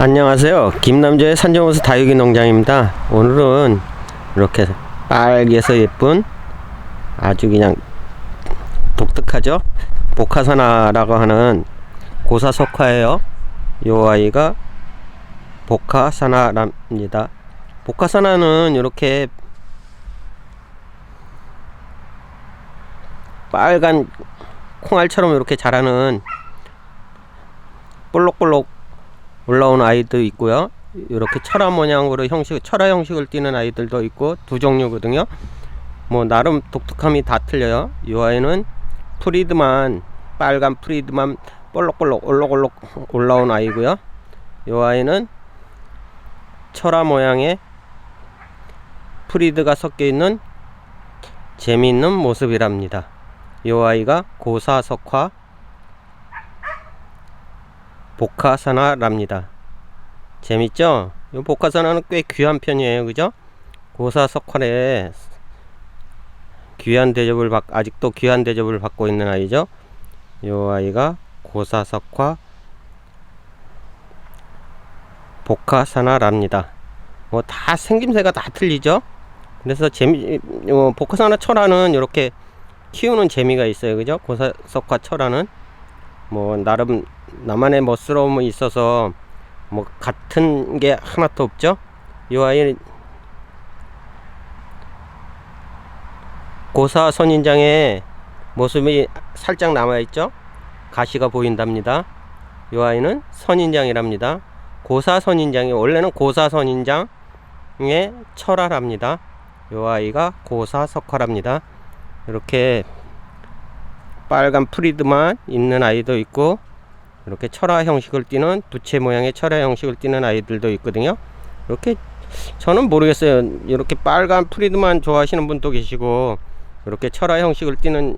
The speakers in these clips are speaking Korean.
안녕하세요. 김남조의 산정호수 다육이 농장입니다. 오늘은 이렇게 빨개서 예쁜 아주 그냥 독특하죠? 복화사나라고 하는 고사석화예요. 요 아이가 복화사나랍니다. 복화사나는 이렇게 빨간 콩알처럼 이렇게 자라는 볼록볼록 올라온 아이도 있고요. 이렇게 철화 모양으로 형식, 철화 형식을 띠는 아이들도 있고 두 종류거든요. 뭐 나름 독특함이 다 틀려요. 이 아이는 프리드만 빨간 프리드만 볼록볼록 올록올록 올라온 아이고요. 이 아이는 철화 모양의 프리드가 섞여 있는 재미있는 모습이랍니다. 이 아이가 고사석화 복화산화랍니다. 재밌죠? 이 복화산화는 꽤 귀한 편이에요. 그죠? 고사석화에 귀한 대접을 받, 아직도 귀한 대접을 받고 있는 아이죠. 이 아이가 고사석화 복화산화랍니다. 뭐 다 생김새가 다 틀리죠? 그래서 재미, 어, 복화산화 철화는 이렇게 키우는 재미가 있어요. 그죠? 고사석화 철화는 뭐 나름 나만의 멋스러움이 있어서 뭐 같은 게 하나도 없죠. 이 아이 고사 선인장의 모습이 살짝 남아 있죠. 가시가 보인답니다. 이 아이는 선인장이랍니다. 고사 선인장이 원래는 고사 선인장의 철화랍니다. 이 아이가 고사 석화랍니다. 이렇게 빨간 프리드만 있는 아이도 있고 이렇게 철화 형식을 띠는 부채 모양의 철화 형식을 띠는 아이들도 있거든요. 이렇게 저는 모르겠어요. 이렇게 빨간 프리드만 좋아하시는 분도 계시고 이렇게 철화 형식을 띠는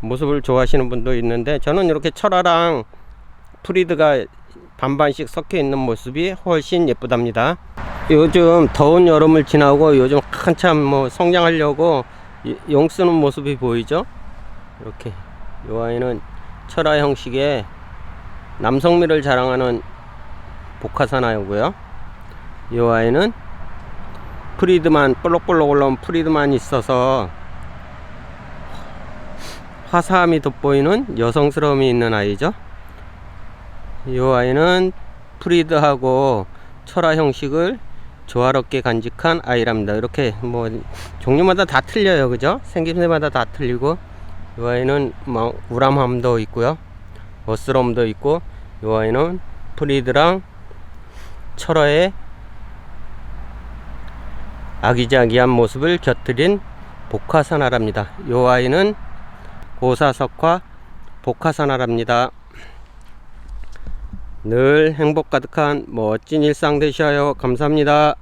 모습을 좋아하시는 분도 있는데 저는 이렇게 철화랑 프리드가 반반씩 섞여 있는 모습이 훨씬 예쁘답니다. 요즘 더운 여름을 지나고 요즘 한참 뭐 성장하려고 용 쓰는 모습이 보이죠? 이렇게 이 아이는 철화 형식의 남성미를 자랑하는 복화사나이고요. 이 아이는 프리드만 볼록볼록 올라온 프리드만 있어서 화사함이 돋보이는 여성스러움이 있는 아이죠. 이 아이는 프리드하고 철화 형식을 조화롭게 간직한 아이랍니다. 이렇게 뭐 종류마다 다 틀려요, 그죠? 생김새마다 다 틀리고 이 아이는 뭐 우람함도 있고요, 멋스러움도 있고 이 아이는 프리드랑 철화의 아기자기한 모습을 곁들인 복화산화랍니다. 이 아이는 고사석화 복화산화랍니다. 늘 행복 가득한 멋진 일상 되셔요. 감사합니다.